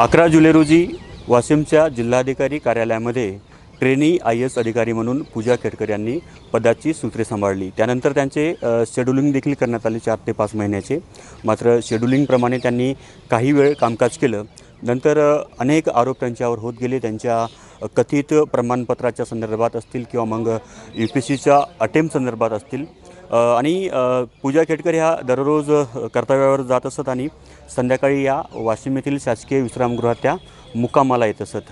अकरा जुलै रोजी वाशिमच्या जिल्हाधिकारी कार्यालयामध्ये ट्रेनी आय एस अधिकारी म्हणून पूजा केटकर यांनी पदाची सूत्रे सांभाळली. त्यानंतर त्यांचे शेड्युलिंग देखील करण्यात आले चार ते पाच महिन्याचे. मात्र शेड्युलिंगप्रमाणे त्यांनी काही वेळ कामकाज केलं. नंतर अनेक आरोप त्यांच्यावर होत गेले. त्यांच्या कथित प्रमाणपत्राच्या संदर्भात असतील किंवा मग यू पी सीच्या अटेम्प संदर्भात असतील आणि पूजा केटकर ह्या दररोज कर्तव्यावर जात असत आणि संध्याकाळी या वाशिम येथील शासकीय विश्रामगृहात त्या मुक्कामाला येत असत.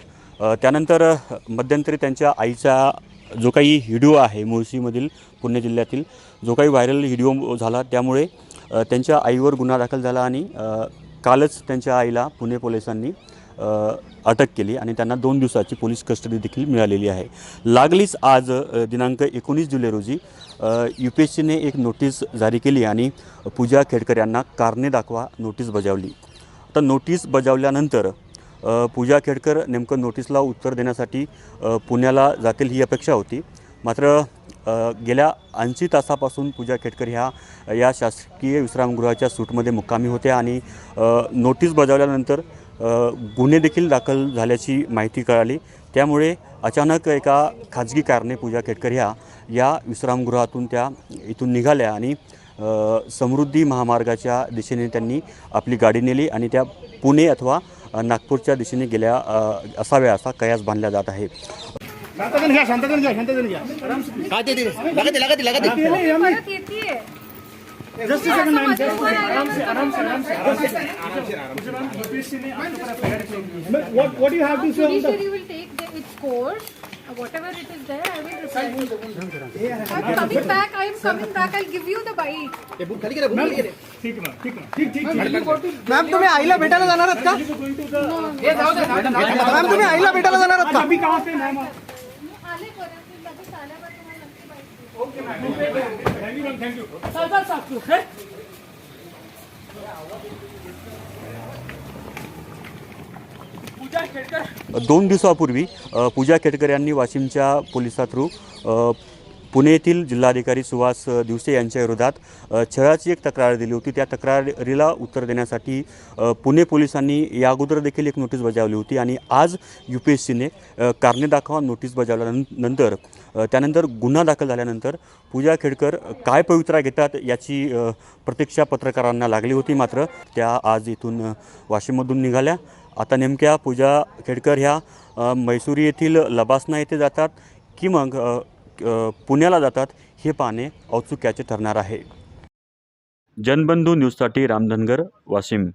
त्यानंतर मध्यंतरी त्यांच्या आईचा जो काही व्हिडिओ आहे मुळशीमधील पुणे जिल्ह्यातील जो काही व्हायरल व्हिडिओ झाला त्यामुळे त्यांच्या आईवर गुन्हा दाखल झाला आणि कालच त्यांच्या आईला पुणे पोलिसांनी अटक केली आणि त्यांना दोन दिवसाची पोलीस कस्टडी देखील मिळालेली आहे. लागलीच आज दिनांक एकोणीस जुलै रोजी यू पी एस सीने एक नोटीस जारी केली आणि पूजा खेडकर यांना कारणे दाखवा नोटीस बजावली. आता नोटीस बजावल्यानंतर पूजा खेडकर नेमकं नोटीसला उत्तर देण्यासाठी पुण्याला जातील ही अपेक्षा होती. मात्र गेल्या ऐंशी तासापासून पूजा खेडकर ह्या या शासकीय विश्रामगृहाच्या सूटमध्ये मुक्कामी होत्या आणि नोटीस बजावल्यानंतर गुन्हे देखील दाखल झाल्याची माहिती कळाली. त्यामुळे अचानक एका खाजगी कारने पूजा खेडकर ह्या या विश्रामगृहातून त्या इथून निघाल्या आणि समृद्धी महामार्गाच्या दिशेने त्यांनी आपली गाडी नेली आणि त्या पुणे अथवा नागपूरच्या दिशेने गेल्या असाव्या असा कयास बांधला जात आहे. शांततेने घ्या शांततेने घ्या घ्या. जस्ट सेकंड मैम आराम से आराम से आराम से आराम से। आराम से यूपीएससी ने आपके ऊपर what what you have to say on the you will take its course whatever it is there, I will reply. I'm coming back. I'm coming back. I'll give you the bike. Ma'am तुम्ही आईला भेटायला जाणार आहात का ma'am तुम्ही आईला भेटायला जाणार आहात का दोन दिवसापूर्वी पूजा केटकर यांनी वाशिमच्या पोलिसा थ्रू पुणे येथील जिल्हाधिकारी सुहास दिवसे यांच्या विरोधात छळाची एक तक्रार दिली होती. त्या तक्रारीला उत्तर देण्यासाठी पुणे पोलिसांनी या अगोदर देखील एक नोटीस बजावली होती आणि आज यू पी एस सीने कारणे दाखवा नोटीस बजावल्यानंतर त्यानंतर गुन्हा दाखल झाल्यानंतर पूजा खेडकर काय पवित्रा घेतात याची प्रतीक्षा पत्रकारांना लागली होती. मात्र त्या आज इथून वाशिममधून निघाल्या. आता नेमक्या पूजा खेडकर ह्या मैसुरी येथील लबासना येथे जातात की मग पुण्याला जातात हे पाहणे औत्सुक्याचे ठरणार आहे. जनबंधू न्यूजसाठी रामधनगर वाशिम.